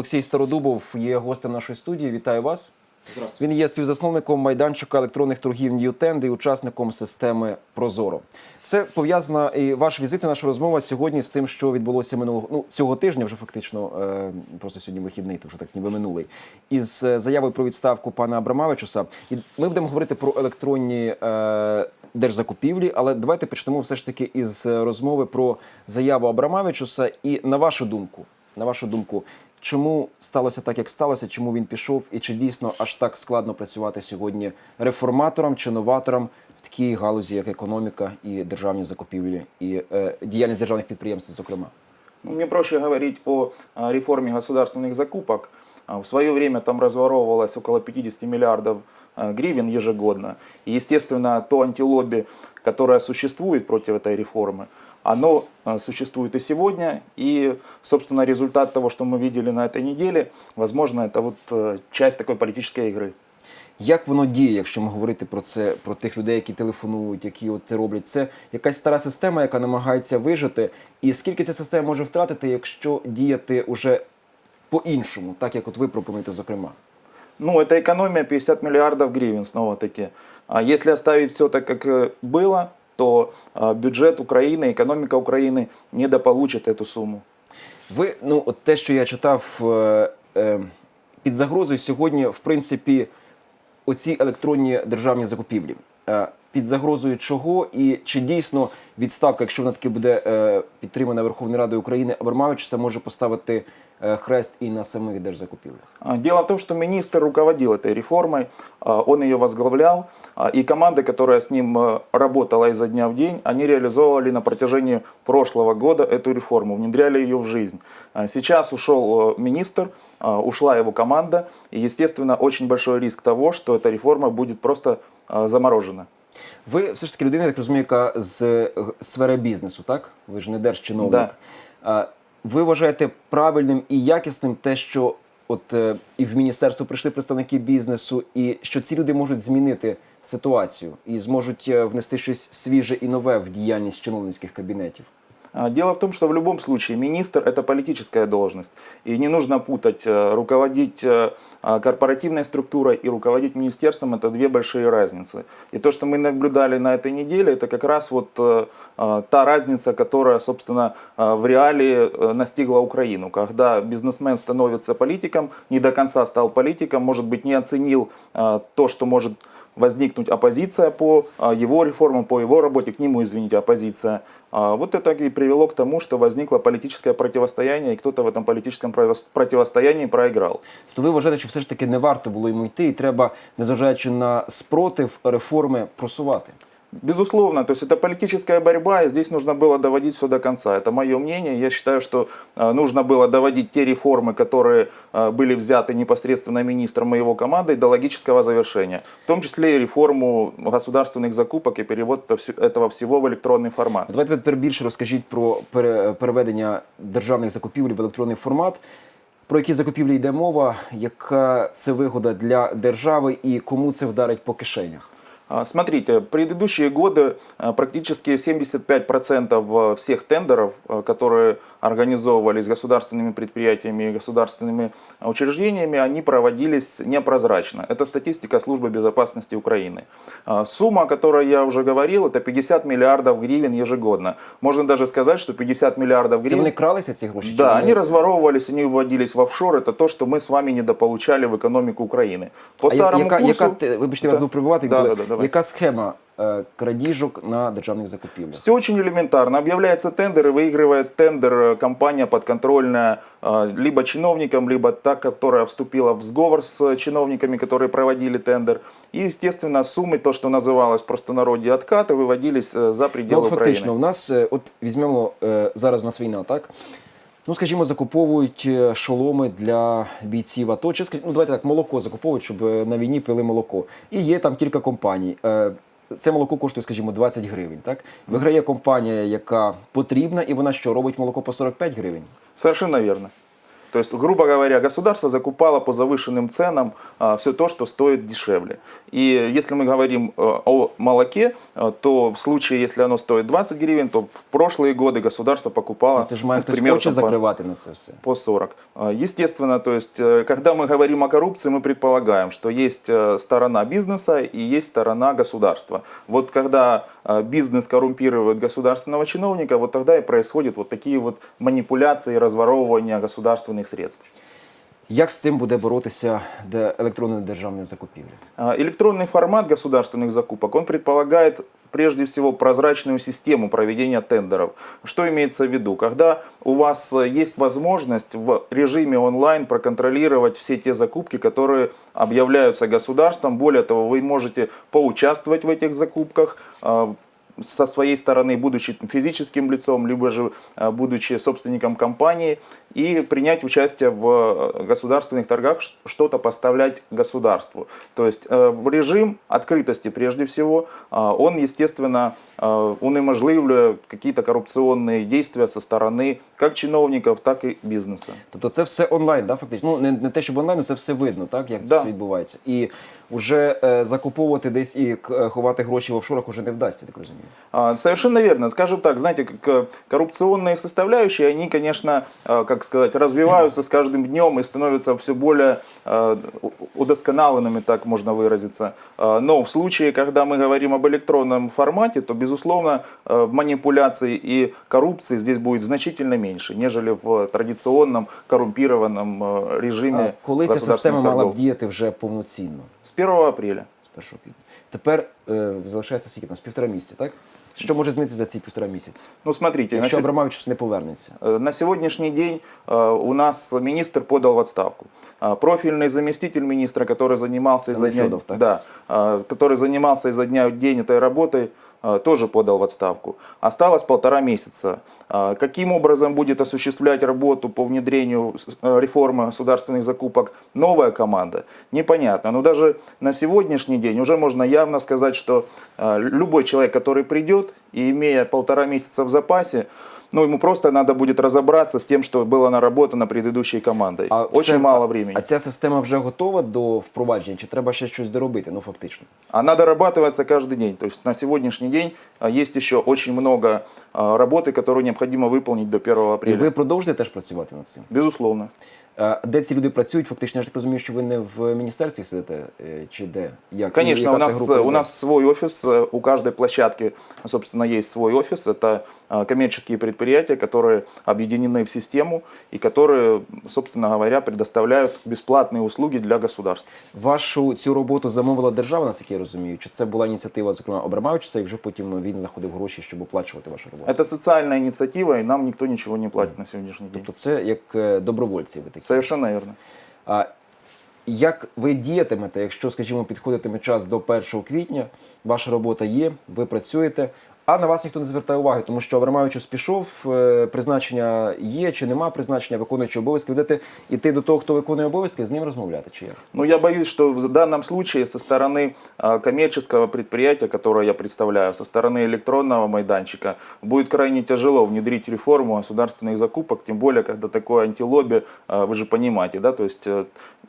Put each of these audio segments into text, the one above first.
Олексій Стародубов є гостем нашої студії. Вітаю вас. Він є співзасновником майданчика електронних торгів Ньютенд і учасником системи Прозоро. Це пов'язана і ваш візит і наша розмова сьогодні з тим, що відбулося минулого ну цього тижня, вже фактично е, просто сьогодні вихідний, то вже так ніби минулий. Із е, заявою про відставку пана Абрамавичуса. І ми будемо говорити про електронні. Е, Держзакупівлі, але давайте почнемо все ж таки із розмови про заяву Абрамавичуса. І на вашу думку, на вашу думку, чому сталося так, як сталося? Чому він пішов, і чи дійсно аж так складно працювати сьогодні реформаторам чи новаторам в такій галузі, як економіка і державні закупівлі, і е, діяльність державних підприємств, зокрема? Ну, Мне проще говорить о а, реформе государственных закупок. А, В свое время там разворовывалось около 50 миллиардов а, гривен ежегодно. И, естественно, то антилобби, которое существует против этой реформы, оно а, существует и сегодня. И, собственно, результат того, что мы видели на этой неделе, возможно, это вот э, часть такой политической игры. Як воно діє, якщо ми говорити про це, про тих людей, які телефонують, які от це роблять? Це якась стара система, яка намагається вижити. І скільки ця система може втратити, якщо діяти уже по-іншому, так як от ви пропонуєте, зокрема? Ну, это экономия 50 миллиардов гривен, снова-таки. А если оставить все так, как э, было, то а, бюджет Украины, экономика Украины недополучит эту сумму. Ви, ну, от те, що я читав е, е, під загрозою сьогодні, в принципі, оці електронні державні закупівлі. Е, під загрозою чого і чи дійсно відставка, якщо вона таки буде е, підтримана Верховною Радою України, Абрамавичуса може поставити е, хрест і на самих держзакупівлях? А, Дело в том, что министр руководил этой реформой, а, он ее возглавлял, а, и команда, которая с ним э, работала изо дня в день, они реализовывали на протяжении прошлого года эту реформу, внедряли ее в жизнь. А, Сейчас ушел э, министр, а, ушла его команда, и, естественно, очень большой риск того, что эта реформа будет просто а, заморожена. Ви все ж таки людина, я так розумію, яка з е, сфери бізнесу, так? Ви ж не держчиновник. Да. Ви вважаєте правильним і якісним те, що от е, і в міністерство прийшли представники бізнесу, і що ці люди можуть змінити ситуацію і зможуть е, внести щось свіже і нове в діяльність чиновницьких кабінетів? А, Дело в том, что в любом случае министр это политическая должность. И не нужно путать, э, руководить э, а, корпоративной структурой и руководить министерством это две большие разницы. И то, что мы наблюдали на этой неделе, это как раз вот э, а, та разница, которая, собственно, в реалии настигла Украину. Когда бизнесмен становится политиком, не до конца стал политиком, может быть, не оценил то, что может возникнуть оппозиция по его реформам, по его работе, к нему, извините, оппозиция. Вот это и привело к тому, что возникло политическое противостояние, и кто-то в этом противос- противостоянии проиграл. То ви вважаєте, що все ж таки не варто було йому йти, і треба, незважаючи на спротив, реформи просувати? Безусловно, то есть это политическая борьба, и здесь нужно было доводить все до конца. Это мое мнение. Я считаю, что э, нужно было доводить те реформы, которые э, были взяты непосредственно министром и его командой, до логического завершения. В том числе и реформу государственных закупок и перевод это всё- этого всего в электронный формат. Давайте ви тепер більше розкажіть про пере- переведення державних закупівель в електронний формат. Про які закупівлі йде мова, яка це вигода для держави і кому це вдарить по кишенях? А, Смотрите, предыдущие годы а, практически 75% всех тендеров, а, которые организовывались государственными предприятиями и государственными учреждениями, они проводились непрозрачно. Это статистика Службы безопасности Украины. А, Сумма, о которой я уже говорил, это 50 миллиардов гривен ежегодно. Можно даже сказать, что 50 миллиардов Це гривен... вони кралися ці гроші? чи Да, вони- они разворовывались, они выводились в офшор. Это то, что мы с вами недополучали в экономику Украины. По А я- старому яка, курсу... яка, те- вибачте, я вас Да. буду прибувати, Да, але да, да, давай. яка схема е, крадіжок на державних закупівлях? Все очень элементарно. Объявляется тендер и выигрывает тендер э, компания подконтрольная э, либо чиновникам, либо та, которая вступила в сговор с э, чиновниками, которые проводили тендер. И, естественно, суммы, то, что называлось в простонародье откаты, выводились э, за Ну, пределы от фактично, Украины. у нас, е, от візьмемо е, зараз у нас війна, так? Ну, скажімо, закуповують е, шоломи для бійців АТО. Чи ну давайте так, молоко закуповують, щоб е, на війні пили молоко. І є там кілька компаній. Е, Це молоко коштує, скажімо, 20 гривень. Так виграє компанія, яка потрібна, і вона що робить молоко по 45 гривень. Совершенно верно. То есть, грубо говоря, государство закупало по завышенным ценам все то, что стоит дешевле. И если мы говорим э, о молоке, э, то в случае, если оно стоит 20 гривен, то в прошлые годы государство покупало має очі там по- закривати на це все. по 40. А, Естественно, то есть, э, когда мы говорим о коррупции, мы предполагаем, что есть сторона бизнеса и есть сторона государства. Вот когда бизнес коррумпирует государственного чиновника, вот тогда и происходят вот такие вот манипуляции и разворовывания государственных средств. Як з цим буде боротися де електронне державне закупівлі? А, Электронный формат государственных закупок, он предполагает прежде всего прозрачную систему проведения тендеров. Что имеется в виду? Когда у вас э, есть возможность в режиме онлайн проконтролировать все те закупки, которые объявляются государством, более того, вы можете поучаствовать в этих закупках, а, со своей стороны, будучи физическим лицом, либо же э, будучи собственником компании, и принять участие в э, государственных торгах, ш- что-то поставлять государству. То есть э, режим открытости прежде всего, а, он, естественно, э, унеможливляет какие-то коррупционные действия со стороны как чиновников, так и бизнеса. Тобто це все онлайн, да, фактично. Ну не, не те, щоб онлайн, але це все видно, так як це Да. все відбувається. І вже е, закуповувати десь і к- е, ховати гроші в офшорах уже не вдасться, так розумію. А, Совершенно верно. Скажем так, знаете, как э, коррупционные составляющие, они, конечно, э, как сказать, развиваются с каждым днем и становятся все более э, у- удосконаленными, так можно выразиться. А, Но в случае, когда мы говорим об электронном формате, то, безусловно, э, манипуляций и коррупции здесь будет значительно меньше, нежели в традиционном коррумпированном э, режиме А коли ця государственных система мала б торгов. діяти вже повноцінно? С 1 апреля. З 1 квітня. Тепер е, залишається скільки у нас півтора місяця, так? Що може змінитися за ці півтора місяці? Ну, смотрите, на Якщо се- Абрамович не повернеться. Э, На сегодняшний день э, у нас министр подал в отставку. А, Профильный заместитель министра, который занимался изо дня, Федов, так? да, а, который занимался изо дня в день этой работой, а, тоже подал в отставку. Осталось полтора месяца. А, Каким образом будет осуществлять работу по внедрению э, реформы государственных закупок новая команда, непонятно. Но даже на сегодняшний день уже можно явно сказать, что э, любой человек, который придет и имея полтора месяца в запасе, ну, ему просто надо будет разобраться с тем, что было наработано предыдущей командой. Очень це- мало времени. А ця система вже готова до впровадження, чи треба ще щось доробити? Ну фактично. Она дорабатывается каждый день. То есть на сегодняшний день а, есть еще очень много а, работы, которую необходимо выполнить до 1 І апреля. ви продовжуєте теж працювати над цим? Безусловно. А Де ці люди працюють? Фактично, я ж так розумію, що ви не в міністерстві сидите, е, чи де? Як? І Конечно, яка у це нас, група у людей? нас свой офис, э, у каждой площадки, собственно, есть свой офис. Это а, коммерческие предприятия, которые объединены в систему и которые, собственно говоря, предоставляют бесплатные услуги для государства. Вашу цю роботу замовила держава, наскільки я розумію? Чи це була ініціатива, зокрема, Абрамовича, і вже потім він знаходив гроші, щоб оплачувати вашу роботу? Это социальная инициатива, и нам никто ничего не платит на сегодняшний день. Тобто це як е, добровольці ви такі. Совершенно верно. А як ви діятимете, якщо, скажімо, підходитиме час до 1 квітня, ваша робота є, ви працюєте, а на вас ніхто не звертає уваги, тому що Аврамовичус пішов, е, призначення є чи нема призначення, виконуючи обов'язки, будете йти до того, хто виконує обов'язки, з ним розмовляти, чи як? Но я боюсь, что в данном случае со стороны а, коммерческого предприятия, которое я представляю, со стороны электронного майданчика, будет крайне тяжело внедрить реформу государственных закупок, тем более, когда такое антилобби, а, вы же понимаете, да, то есть э,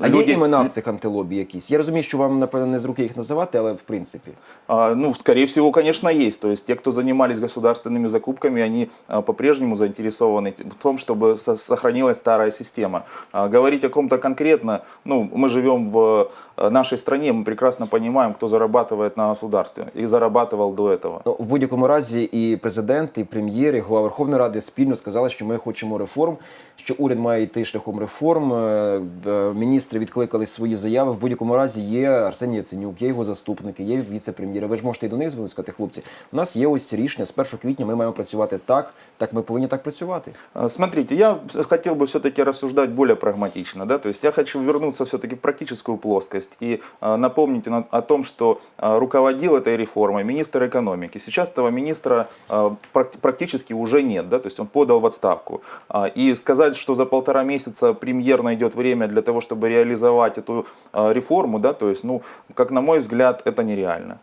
А є імена в цих антилобі якісь? Я розумію, що вам, напевно, не з руки їх називати, але в принципі. А, Ну, скорее всего, конечно, есть. То есть те, кто занимались государственными закупками, они а, по-прежнему заинтересованы в том, чтобы со- сохранилась старая система. А, Говорить о ком-то конкретно, ну, мы живем в э, нашей стране, мы прекрасно понимаем, кто зарабатывает на государстве и зарабатывал до этого. Ну, в будь-якому разі і президент, і прем'єр, і голова Верховної Ради спільно сказали, що ми хочемо реформ, що уряд має йти шляхом реформ. Е, е, Міністри відкликали свої заяви. В будь-якому разі є Арсеній Яценюк, є його заступники, є віце-прем'єри. Ви ж можете і до них звернутися, сказати, хлопці. У нас є ось рішення з 1 квітня. Ми маємо працювати так. Так ми повинні так працювати. А, Смотрите, я с- хотел бы все-таки рассуждать более прагматично. Да? То есть я хочу вернуться все-таки в практическую плоскость и а, напомнить на- о том, что а, руководил этой реформой министр экономики. Сейчас этого министра а, прак- практически уже нет, да? то есть он подал в отставку. А, И сказать, что за полтора месяца премьер найдет время для того, чтобы реализовать эту а, реформу, да, то есть, ну, как на мой взгляд, это нереально.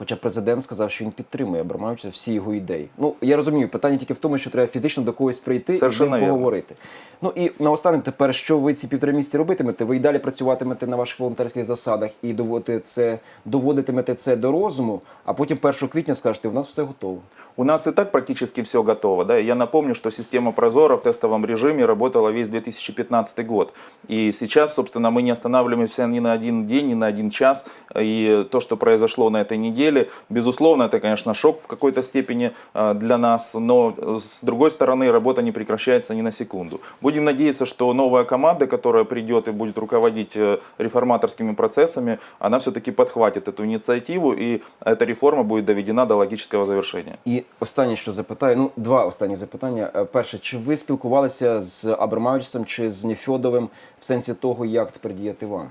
Хоча президент сказав, що він підтримує Абрамовича всі його ідеї. Ну я розумію, питання тільки в тому, що треба фізично до когось прийти і з Совершенно ним вірно. поговорити. Ну і наостанок, тепер що ви ці півтора місяці робитимете? Ви й далі працюватимете на ваших волонтерських засадах і доводити це, доводитимете це до розуму, а потім 1 квітня скажете, у нас все готово. У нас и так практически все готово. Да? Я напомню, что система Прозора в тестовом режиме работала весь 2015 год. И сейчас, собственно, мы не останавливаемся ни на один день, ни на один час. И то, что произошло на этой неделе, безусловно, это, конечно, шок в какой-то степени э, для нас. Но, с другой стороны, работа не прекращается ни на секунду. Будем надеяться, что новая команда, которая придет и будет руководить э, реформаторскими процессами, она все-таки подхватит эту инициативу, и эта реформа будет доведена до логического завершения. І останнє, що запитаю, ну два останні запитання. Е, Перше, чи ви спілкувалися з Абрамовичем чи з Нефьодовим в сенсі того, як тепер діяти вам?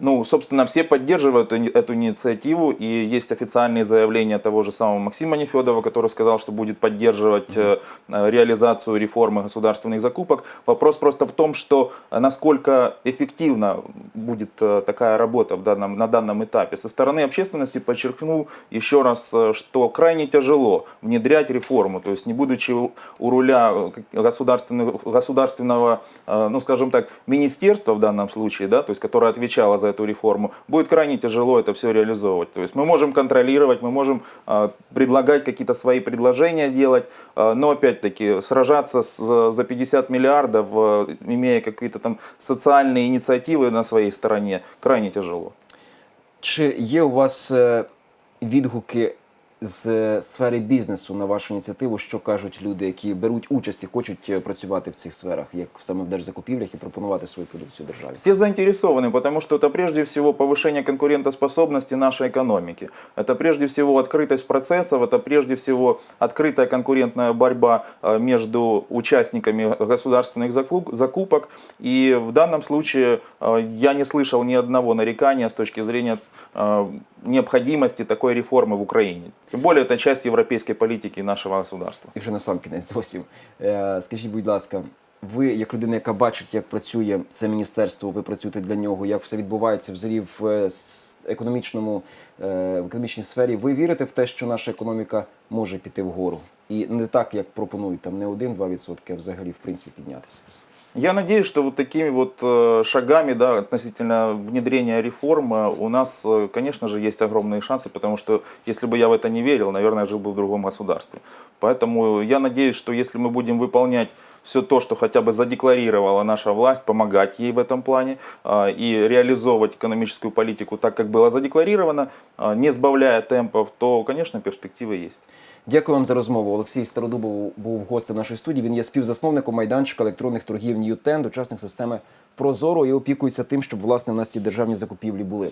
Ну, собственно, все поддерживают эту инициативу, и есть официальные заявления того же самого Максима Нефедова, который сказал, что будет поддерживать э, реализацию реформы государственных закупок. Вопрос просто в том, что э, насколько эффективно будет э, такая работа в данном, на данном этапе. Со стороны общественности подчеркну еще раз, что крайне тяжело внедрять реформу, то есть не будучи у руля государственного, государственного ну, скажем так, министерства в данном случае, да, то есть, которое отвечало за эту реформу, будет крайне тяжело это все реализовывать. То есть мы можем контролировать, мы можем э, предлагать какие-то свои предложения делать, э, но опять-таки сражаться с, за 50 миллиардов, э, имея какие-то там социальные инициативы на своей стороне, крайне тяжело. Чи є у вас відгуки з е, сфери бізнесу на вашу ініціативу, що кажуть люди, які беруть участь і хочуть е, працювати в цих сферах, як саме в держзакупівлях, і пропонувати свою продукцію державі? Все заинтересованы, потому что это прежде всего повышение конкурентоспособности нашей экономики. Это прежде всего открытость процессов, это прежде всего открытая конкурентная борьба э, между участниками государственных закуп- закупок. И в данном случае э, я не слышал ни одного нарекания с точки зрения э, необходимости такой реформы в Украине. Тем более это часть европейской политики нашего государства. І вже на сам кінець зовсім. Е, Скажіть, будь ласка, ви, як людина, яка бачить, як працює це міністерство, ви працюєте для нього, як все відбувається взагалі в е, економічному е, в економічній сфері, ви вірите в те, що наша економіка може піти вгору? І не так, як пропонують там не 1-2%, а взагалі в принципі піднятися. Я надеюсь, что вот такими вот э, шагами да, относительно внедрения реформ э, у нас, э, конечно же, есть огромные шансы, потому что если бы я в это не верил, наверное, жил бы в другом государстве. Поэтому я надеюсь, что если мы будем выполнять все то, что хотя бы задекларировала наша власть, помогать ей в этом плане э, и реализовывать экономическую политику так, как было задекларировано, э, не сбавляя темпов, то, конечно, перспективы есть. Дякую вам за розмову. Олексій Стародубов був гостем нашої студії. Він є співзасновником майданчика електронних торгів Ньютенд, учасник системи Прозоро і опікується тим, щоб власне в нас ці державні закупівлі були.